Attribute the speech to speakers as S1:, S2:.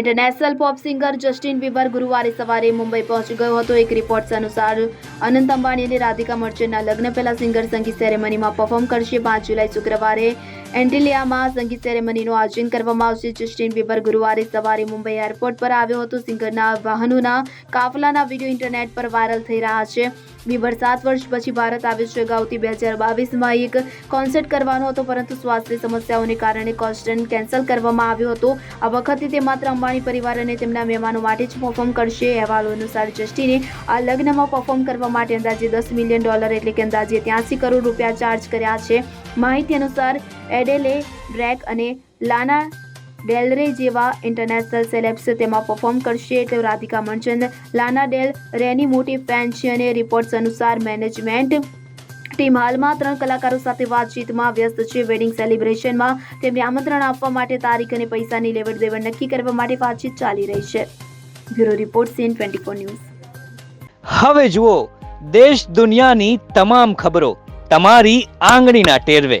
S1: International pop singer Justin Bieber ગુરુવારે સવારે મુંબઈ પહોંચી ગયો હતો. એક રિપોર્ટ્સ અનુસાર અનંત અંબાણી અને રાધિકા મર્ચન્ટના લગ્ન પહેલા સિંગર સંગીત સેરેમનીમાં પરફોર્મ કરશે. પાંચ જુલાઈ શુક્રવારે એન્ટિલિયામાં સંગીત સેરેમનીનું આયોજન કરવામાં આવશે. જસ્ટિન બીબર ગુરુવારે સવારે મુંબઈ એરપોર્ટ પર આવ્યો હતો. સિંગરના વાહનોના કાફલાના વીડિયો ઇન્ટરનેટ પર વાયરલ થઈ રહ્યા છે. બીબર સાત વર્ષ પછી ભારત આવ્યો છે. અગાઉથી બે હજાર બાવીસમાં એક કોન્સર્ટ કરવાનો હતો, પરંતુ સ્વાસ્થ્ય સમસ્યાઓને કારણે કોન્સર્ટ કેન્સલ કરવામાં આવ્યો હતો. આ વખતે તે માત્ર અંબાણી પરિવાર અને તેમના મહેમાનો માટે જ પરફોર્મ કરશે. અહેવાલો અનુસાર જસ્ટિને આ લગ્નમાં પરફોર્મ કરવા માટે અંદાજે દસ મિલિયન ડોલર એટલે કે અંદાજે ત્યાંસી કરોડ રૂપિયા ચાર્જ કર્યા છે. માહિતી અનુસાર એડેલે ડ્રેક અને લાના ડેલરે જેવા ઇન્ટરનેશનલ સેલેબ્સ તેમાં પરફોર્મ કરશે. તો રાધિકા મંચન લાના ડેલ રેની મોટી ફેન છે અને રિપોર્ટ્સ અનુસાર મેનેજમેન્ટ ટીમ હાલમાં ત્રણ કલાકારો સાથે વાતચીતમાં વ્યસ્ત છે. વેડિંગ સેલિબ્રેશનમાં તેમને આમંત્રણ આપવા માટે તારીખ અને પૈસાની લેવડ દેવડ નક્કી કરવા માટે વાતચીત ચાલી રહી છે. Bureau report CN twenty four news
S2: હવે જુઓ, દેશ દુનિયાની તમામ ખબરો તમારી આંગળીના ટેરવે.